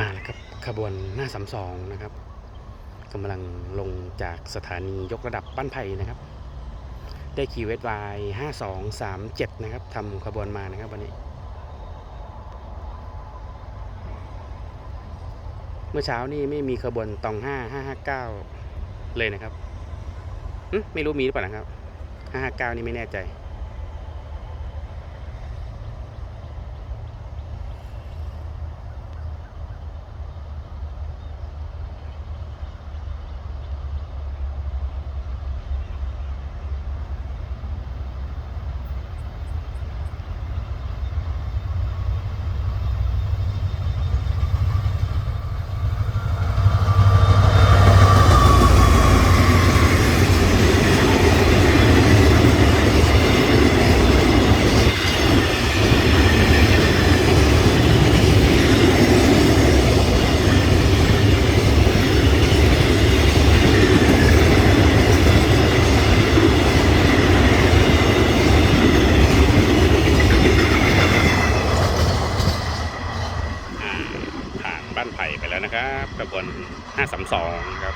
มาแล้วครับขบวนหน้าสามสองนะครับกำลังลงจากสถานียกระดับบ้นไผ่นะครับ ได้ขี่เวทวายห้าสองสามเจ็ดนะครับทำขบวนมานะครับวันนี้ เมื่อเช้านี่ไม่มีขบวนตองห้าห้าห้าเก้าเลยนะครับไม่รู้มีหรือเปล่านะครับห้าห้าเก้านี่ไม่แน่ใจ อ่าผ่าน บ้านไผ่ไปแล้วนะครับขบวน532ครับ